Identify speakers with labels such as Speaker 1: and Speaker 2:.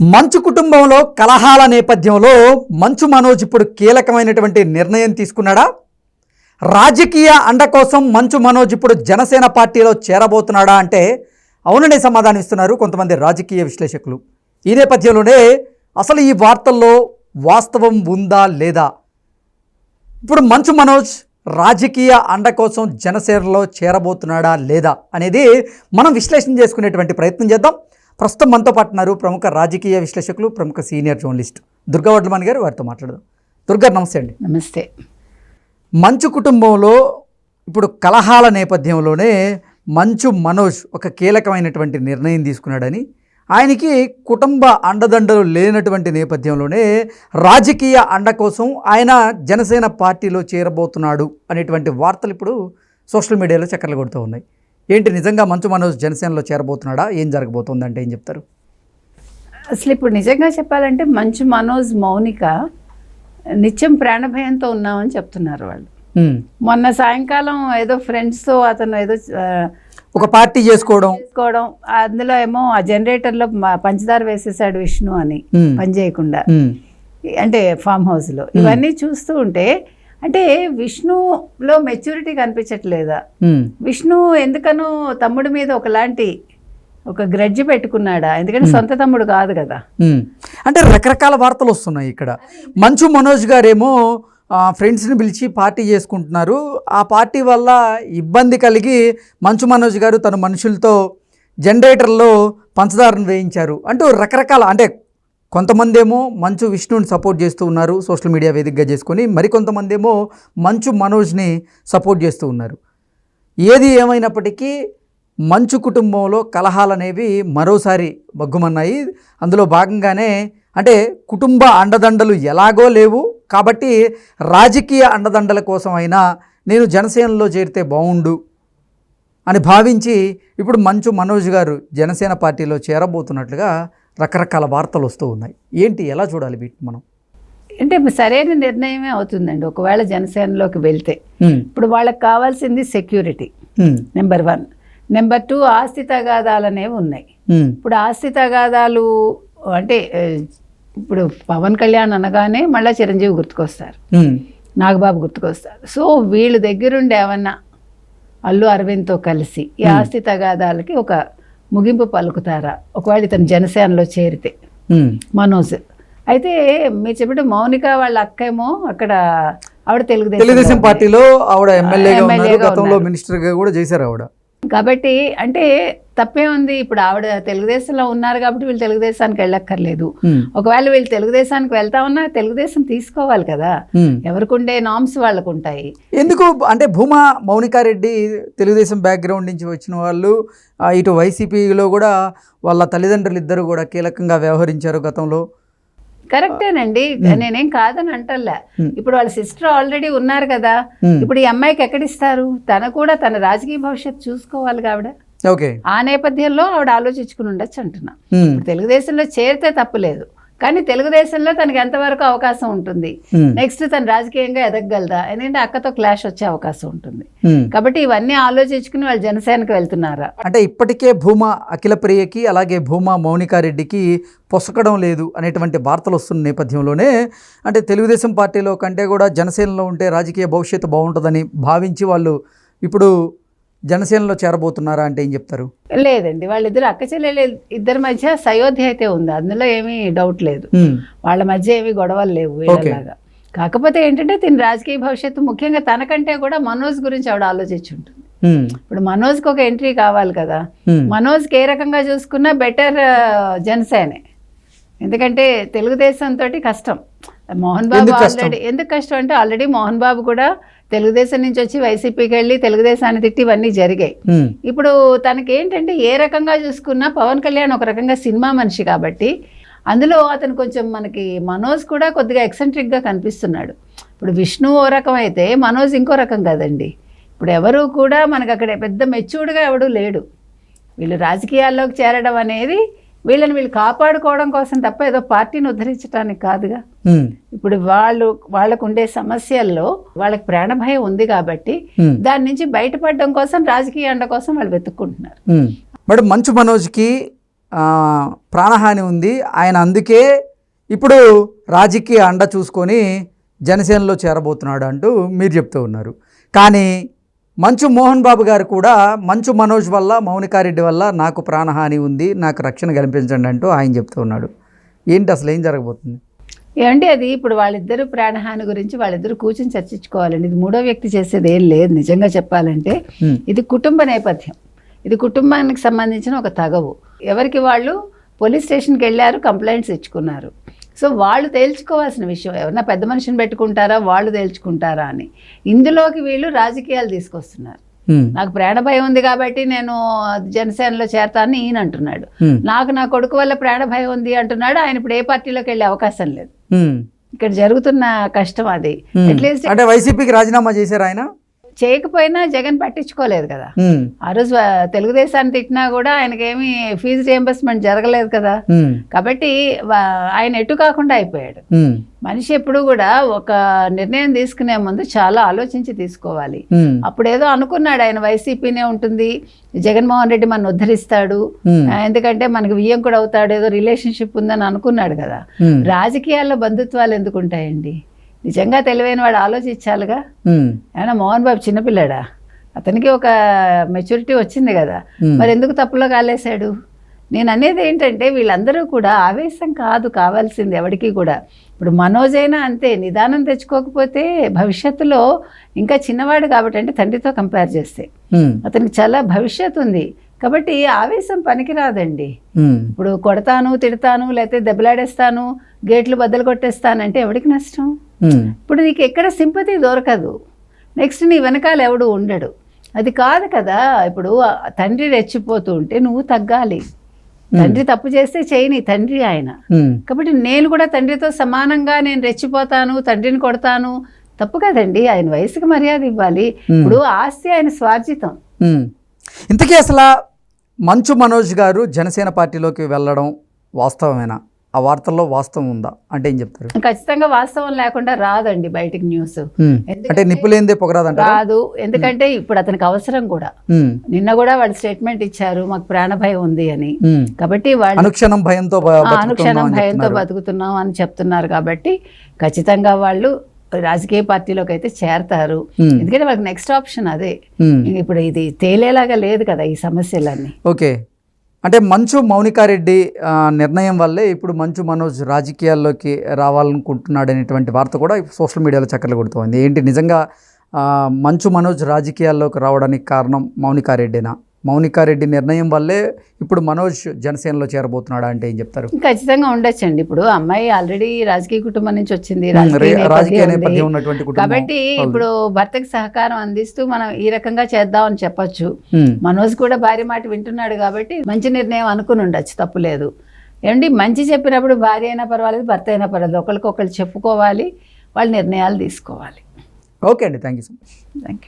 Speaker 1: మంచు కుటుంబంలో కలహాల నేపథ్యంలో మంచు మనోజ్ ఇప్పుడు కీలకమైనటువంటి నిర్ణయం తీసుకున్నాడా? రాజకీయ అండ కోసం మంచు మనోజ్ ఇప్పుడు జనసేన పార్టీలో చేరబోతున్నాడా అంటే అవుననే సమాధానం ఇస్తున్నారు కొంతమంది రాజకీయ విశ్లేషకులు. ఈ నేపథ్యంలోనే అసలు ఈ వార్తల్లో వాస్తవం ఉందా లేదా? ఇప్పుడు మంచు మనోజ్ రాజకీయ అండ కోసం జనసేనలో చేరబోతున్నాడా లేదా అనేది మనం విశ్లేషణ చేసుకునేటువంటి ప్రయత్నం చేద్దాం. ప్రస్తుతం మనతో పాటు ఉన్నారు ప్రముఖ రాజకీయ విశ్లేషకులు ప్రముఖ సీనియర్ జర్నలిస్ట్ దుర్గా వడ్లమణి గారు. వారితో మాట్లాడదాం. దుర్గా నమస్తే అండి.
Speaker 2: నమస్తే.
Speaker 1: మంచు కుటుంబంలో ఇప్పుడు కలహాల నేపథ్యంలోనే మంచు మనోజ్ ఒక కీలకమైనటువంటి నిర్ణయం తీసుకున్నాడని ఆయనకి కుటుంబ అండదండలు లేనటువంటి నేపథ్యంలోనే రాజకీయ అండ కోసం ఆయన జనసేన పార్టీలో చేరబోతున్నాడు అనేటువంటి వార్తలు ఇప్పుడు సోషల్ మీడియాలో చక్కర్లు కొడుతూ ఉన్నాయి. ఏంటి నిజంగా మంచు మనోజ్ జనసేనలో చేరబోతున్నాడా? ఏం జరగబోతుంది అంటే ఏం చెప్తారు?
Speaker 2: అసలు ఇప్పుడు నిజంగా చెప్పాలంటే మంచు మనోజ్ మౌనిక నిత్యం ప్రాణభయంతో ఉన్నామని చెప్తున్నారు వాళ్ళు. మొన్న సాయంకాలం ఏదో ఫ్రెండ్స్తో అతను ఏదో
Speaker 1: ఒక పార్టీ చేసుకోవడం.
Speaker 2: చేసుకోవడం అందులో ఏమో ఆ జనరేటర్లో పంచదార వేసేసాడు విష్ణు అని. పని చేయకుండా. అంటే ఫామ్ హౌస్లో ఇవన్నీ చూస్తూ ఉంటే అంటే విష్ణులో మెచ్యూరిటీ కనిపించట్లేదా. విష్ణు ఎందుకనో తమ్ముడి మీద ఒకలాంటి ఒక గ్రడ్జ్ పెట్టుకున్నాడా? ఎందుకంటే సొంత తమ్ముడు కాదు కదా.
Speaker 1: అంటే రకరకాల వార్తలు వస్తున్నాయి ఇక్కడ. మంచు మనోజ్ గారేమో ఫ్రెండ్స్ని పిలిచి పార్టీ చేసుకుంటున్నారు. ఆ పార్టీ వల్ల ఇబ్బంది కలిగి మంచు మనోజ్ గారు తన మనుషులతో జనరేటర్లో పంచదారను వేయించారు. అంటూ రకరకాల అంటే కొంతమంది ఏమో మంచు విష్ణుని సపోర్ట్ చేస్తూ ఉన్నారు సోషల్ మీడియా వేదికగా చేసుకొని మరికొంతమంది ఏమో మంచు మనోజ్ని సపోర్ట్ చేస్తూ ఉన్నారు. ఏది ఏమైనప్పటికీ మంచు కుటుంబంలో కలహాలు అనేవి మరోసారి మగ్గుమన్నాయి అందులో భాగంగానే అంటే కుటుంబ అండదండలు ఎలాగో లేవు కాబట్టి రాజకీయ అండదండల కోసం అయినా నేను జనసేనలో చేరితే బాగుండు అని భావించి ఇప్పుడు మంచు మనోజ్ గారు జనసేన పార్టీలో చేరబోతున్నట్లుగా రకరకాల వార్తలు వస్తూ ఉన్నాయి. ఏంటి ఎలా చూడాలి వీటిని మనం?
Speaker 2: అంటే సరైన నిర్ణయమే అవుతుందండి. ఒకవేళ జనసేనలోకి వెళ్తే. ఇప్పుడు వాళ్ళకి కావాల్సింది security. Number one. Number two ఆస్తి తగాదాలు అనేవి ఉన్నాయి. ఇప్పుడు ఆస్తి తగాదాలు అంటే ఇప్పుడు పవన్ కళ్యాణ్ అనగానే మళ్ళీ చిరంజీవి గుర్తుకొస్తారు. నాగబాబు గుర్తుకొస్తారు. సో వీళ్ళ దగ్గరుండి ఏమన్నా అల్లు అరవింద్తో కలిసి ఈ ఆస్తి తగాదాలకి ఒక ముగింపు పలుకుతారా? ఒకవేళ ఇతను జనసేనలో చేరితే. మనోజ్. అయితే మీరు చెప్పిన మౌనిక వాళ్ళ అక్కేమో అక్కడ ఆవిడ తెలుగుదేశం
Speaker 1: తెలుగుదేశం పార్టీలో ఆవిడ ఎమ్మెల్యేగా గతంలో. మినిస్టర్గా కూడా చేశారు ఆవిడ.
Speaker 2: కాబట్టి అంటే తప్పే ఉంది. ఇప్పుడు ఆవిడ తెలుగుదేశంలో ఉన్నారు కాబట్టి వీళ్ళు తెలుగుదేశానికి వెళ్ళక్కర్లేదు. ఒకవేళ వీళ్ళు తెలుగుదేశానికి వెళ్తా ఉన్నా తెలుగుదేశం తీసుకోవాలి కదా. ఎవరికుండే నామ్స్ వాళ్ళకు ఉంటాయి
Speaker 1: ఎందుకు అంటే భూమా మౌనికారెడ్డి తెలుగుదేశం బ్యాక్గ్రౌండ్ నుంచి వచ్చిన వాళ్ళు ఇటు వైసీపీలో కూడా వాళ్ళ తల్లిదండ్రులు ఇద్దరు కూడా కీలకంగా వ్యవహరించారు గతంలో.
Speaker 2: కరెక్టేనండి. నేనేం కాదని అంటల్లా. ఇప్పుడు వాళ్ళ సిస్టర్ ఆల్రెడీ ఉన్నారు కదా. ఇప్పుడు ఈ అమ్మాయికి ఎక్కడిస్తారు? తన కూడా తన రాజకీయ భవిష్యత్తు చూసుకోవాలి
Speaker 1: ఓకే.
Speaker 2: ఆ నేపథ్యంలో ఆవిడ ఆలోచించుకుని ఉండొచ్చు అంటున్నా. తెలుగుదేశంలో చేరితే తప్పులేదు కానీ తెలుగుదేశంలో తనకి ఎంతవరకు అవకాశం ఉంటుంది? నెక్స్ట్ తను రాజకీయంగా ఎదగగలదా? ఎందుకంటే అక్కతో క్లాష్ వచ్చే అవకాశం ఉంటుంది. కాబట్టి ఇవన్నీ ఆలోచించుకుని వాళ్ళు జనసేనకు వెళ్తున్నారా?
Speaker 1: అంటే ఇప్పటికే భూమా అఖిల ప్రియకి అలాగే భూమా మౌనికారెడ్డికి పొసకడం లేదు అనేటువంటి వార్తలు వస్తున్న నేపథ్యంలోనే అంటే తెలుగుదేశం పార్టీలో కంటే కూడా జనసేనలో ఉంటే రాజకీయ భవిష్యత్తు బాగుంటుందని భావించి వాళ్ళు ఇప్పుడు జనసేనలో చేరబోతున్నారా అంటే ఏం చెప్తారు?
Speaker 2: లేదండి వాళ్ళిద్దరు అక్క చెల్లెలు ఇద్దరి మధ్య సయోధ్య అయితే ఉంది. అందులో ఏమీ డౌట్ లేదు. వాళ్ళ మధ్య ఏమీ గొడవలు లేవు కాకపోతే ఏంటంటే తిని రాజకీయ భవిష్యత్తు ముఖ్యంగా తనకంటే కూడా మనోజ్ గురించి ఆవిడ ఆలోచించి ఉంటుంది
Speaker 1: ఉమ్,
Speaker 2: ఇప్పుడు మనోజ్కి ఒక ఎంట్రీ కావాలి కదా. మనోజ్కి ఏ రకంగా చూసుకున్నా బెటర్ జనసేనే. ఎందుకంటే తెలుగుదేశం తోటి కష్టం. మోహన్ బాబు? ఆల్రెడీ ఎందుకు కష్టం అంటే ఆల్రెడీ మోహన్ బాబు కూడా తెలుగుదేశం నుంచి వచ్చి వైసీపీకి వెళ్ళి తెలుగుదేశాన్ని తిట్టి ఇవన్నీ జరిగాయి. ఇప్పుడు తనకి ఏంటంటే ఏ రకంగా చూసుకున్నా పవన్ కళ్యాణ్ ఒక రకంగా సినిమా మనిషి కాబట్టి అందులో అతను కొంచెం మనకి మనోజ్ కూడా కొద్దిగా ఎక్సెంట్రిక్గా కనిపిస్తున్నాడు. ఇప్పుడు విష్ణు ఓ రకం అయితే మనోజ్ ఇంకో రకం కదండి. ఇప్పుడు ఎవరు కూడా మనకు అక్కడ పెద్ద మెచ్యూర్డ్గా ఎవడూ లేడు. వీళ్ళు రాజకీయాల్లోకి చేరడం అనేది వీళ్ళని వీళ్ళు కాపాడుకోవడం కోసం తప్ప ఏదో పార్టీని ఉద్ధరించడానికి కాదుగా. ఇప్పుడు వాళ్ళు వాళ్ళకు ఉండే సమస్యల్లో వాళ్ళకి ప్రాణభయం ఉంది కాబట్టి. దాని నుంచి బయటపడడం కోసం రాజకీయ అండ కోసం వాళ్ళు వెతుక్కుంటున్నారు.
Speaker 1: మేడం మంచు మనోజ్కి ప్రాణహాని ఉంది. ఆయన అందుకే ఇప్పుడు రాజకీయ అండ చూసుకొని జనసేనలో చేరబోతున్నాడు అంటూ మీరు చెప్తూ ఉన్నారు. కానీ మంచు మోహన్ బాబు గారు కూడా మంచు మనోజ్ వల్ల మౌనికారెడ్డి వల్ల నాకు ప్రాణహాని ఉంది నాకు రక్షణ కల్పించండి అంటూ ఆయన చెప్తూ ఉన్నాడు. ఏంటి అసలు ఏం జరగబోతుంది?
Speaker 2: ఏమంటే అది? ఇప్పుడు వాళ్ళిద్దరు ప్రాణహాని గురించి వాళ్ళిద్దరు కూర్చొని చర్చించుకోవాలండి. ఇది మూడో వ్యక్తి చేసేది ఏం లేదు నిజంగా చెప్పాలంటే. ఇది కుటుంబ నేపథ్యం. ఇది కుటుంబానికి సంబంధించిన ఒక తగవు. ఎవరికి వాళ్ళు? పోలీస్ స్టేషన్కి వెళ్ళారు కంప్లైంట్స్ ఇచ్చుకున్నారు. సో వాళ్ళు తేల్చుకోవాల్సిన విషయం ఎవరన్నా పెద్ద మనిషిని పెట్టుకుంటారా వాళ్ళు తేల్చుకుంటారా అని ఇందులోకి వీళ్ళు రాజకీయాలు తీసుకొస్తున్నారు. నాకు ప్రాణ భయం ఉంది కాబట్టి నేను జనసేనలో చేరతానని ఈయన అంటున్నాడు. నాకు నా కొడుకు వల్ల ప్రాణ భయం ఉంది అంటున్నాడు ఆయన ఇప్పుడు ఏ పార్టీలోకి వెళ్ళే అవకాశం లేదు. ఇక్కడ జరుగుతున్న కష్టం అది. అట్లీస్ట్
Speaker 1: అంటే వైసీపీకి రాజీనామా చేశారు ఆయన
Speaker 2: చేయకపోయినా జగన్ పట్టించుకోలేదు కదా. ఆ రోజు తెలుగుదేశాన్ని తిట్టినా కూడా ఆయనకేమీ ఫీజు రియంబర్స్మెంట్ జరగలేదు కదా. కాబట్టి ఆయన ఎటు కాకుండా అయిపోయాడు. మనిషి ఎప్పుడు కూడా ఒక నిర్ణయం తీసుకునే ముందు చాలా ఆలోచించి తీసుకోవాలి. అప్పుడు ఏదో అనుకున్నాడు ఆయన వైసీపీనే ఉంటుంది జగన్మోహన్ రెడ్డి మన ఉద్ధరిస్తాడు ఎందుకంటే మనకి వియ్యం కూడా అవుతాడు ఏదో రిలేషన్షిప్ ఉందని అనుకున్నాడు కదా. రాజకీయాల్లో బంధుత్వాలు ఎందుకు ఉంటాయండి నిజంగా తెలివైన వాడు ఆలోచించాలిగా. ఏమన్నా మోహన్ బాబు చిన్నపిల్లాడా అతనికి ఒక మెచ్యూరిటీ వచ్చింది కదా. మరి ఎందుకు తప్పులో కాలేశాడు నేను అనేది ఏంటంటే వీళ్ళందరూ కూడా ఆవేశం కాదు కావాల్సింది ఎవరికి కూడా ఇప్పుడు మనోజ్ అయినా అంతే నిదానం తెచ్చుకోకపోతే భవిష్యత్తులో ఇంకా చిన్నవాడు కాబట్టి అంటే తండ్రితో కంపేర్ చేస్తే. అతనికి చాలా భవిష్యత్తు ఉంది కాబట్టి ఆవేశం పనికిరాదండి. ఇప్పుడు కొడతాను తిడతాను లేకపోతే దెబ్బలాడేస్తాను గేట్లు బద్దలు కొట్టేస్తానంటే ఎవడికి నష్టం. ఇప్పుడు నీకు ఎక్కడ సింపతి దొరకదు. నెక్స్ట్ నీ వెనకాల ఎవడు ఉండడు. అది కాదు కదా ఇప్పుడు తండ్రి రెచ్చిపోతూ ఉంటే నువ్వు తగ్గాలి. తండ్రి తప్పు చేస్తే చేయని తండ్రి ఆయన.
Speaker 1: హ్మ్.
Speaker 2: కాబట్టి నేను కూడా తండ్రితో సమానంగా నేను రెచ్చిపోతాను తండ్రిని కొడతాను. తప్పు కదండి ఆయన వయసుకి మర్యాద ఇవ్వాలి. ఇప్పుడు ఆస్తి ఆయన స్వార్జితం.
Speaker 1: ఇంతకీ అసలు మంచు మనోజ్ గారు జనసేన పార్టీలోకి వెళ్ళడం వాస్తవమేనా? ఆ వార్తల్లో వాస్తవం ఉందా? అంటే ఏం చెప్తారు?
Speaker 2: ఖచ్చితంగా వాస్తవం లేకుండా రాదండి బయటికి న్యూస్.
Speaker 1: అంటే నిప్పులేందే
Speaker 2: రాదు. ఎందుకంటే ఇప్పుడు అతనికి అవసరం కూడా. నిన్న కూడా వాళ్ళు స్టేట్మెంట్ ఇచ్చారు మాకు ప్రాణభయం ఉంది అని. కాబట్టి వాళ్ళు
Speaker 1: అనుక్షణం భయంతో
Speaker 2: అనుక్షణం
Speaker 1: అని
Speaker 2: భయంతో. బతుకుతున్నాం అని చెప్తున్నారు కాబట్టి ఖచ్చితంగా వాళ్ళు రాజకీయ పార్టీలోకి అయితే చేరతారు. ఎందుకంటే వాళ్ళకి నెక్స్ట్ ఆప్షన్ అదే. ఇప్పుడు ఇది తేలేలాగా లేదు కదా ఈ సమస్యలన్నీ.
Speaker 1: ఓకే. అంటే మంచు మౌనికారెడ్డి నిర్ణయం వల్లే ఇప్పుడు మంచు మనోజ్ రాజకీయాల్లోకి రావాలనుకుంటున్నాడు అనేటువంటి వార్త కూడా సోషల్ మీడియాలో చక్కర్లు కొడుతోంది. ఏంటి నిజంగా మంచు మనోజ్ రాజకీయాల్లోకి రావడానికి కారణం మౌనికారెడ్డినా? మౌనికారెడ్డి నిర్ణయం వల్లే ఇప్పుడు మనోజ్ జనసేనలో చేరబోతున్నాడా అంటే ఏం చెప్తారు?
Speaker 2: ఖచ్చితంగా ఉండొచ్చండి. ఇప్పుడు అమ్మాయి ఆల్రెడీ రాజకీయ కుటుంబం నుంచి వచ్చింది రాజకీయ నేపథ్యం
Speaker 1: ఉన్నటువంటి
Speaker 2: కాబట్టి ఇప్పుడు భర్తకి సహకారం అందిస్తూ మనం ఈ రకంగా చేద్దామని చెప్పొచ్చు. మనోజ్ కూడా భార్య మాట వింటున్నాడు కాబట్టి మంచి నిర్ణయం అనుకుని ఉండొచ్చు తప్పులేదు ఏమండి మంచి చెప్పినప్పుడు భార్య అయినా పర్వాలేదు భర్త అయినా పర్వాలేదు. ఒకరికొకరు చెప్పుకోవాలి వాళ్ళ నిర్ణయాలు తీసుకోవాలి.
Speaker 1: ఓకే అండి thank you so much.
Speaker 2: Thank you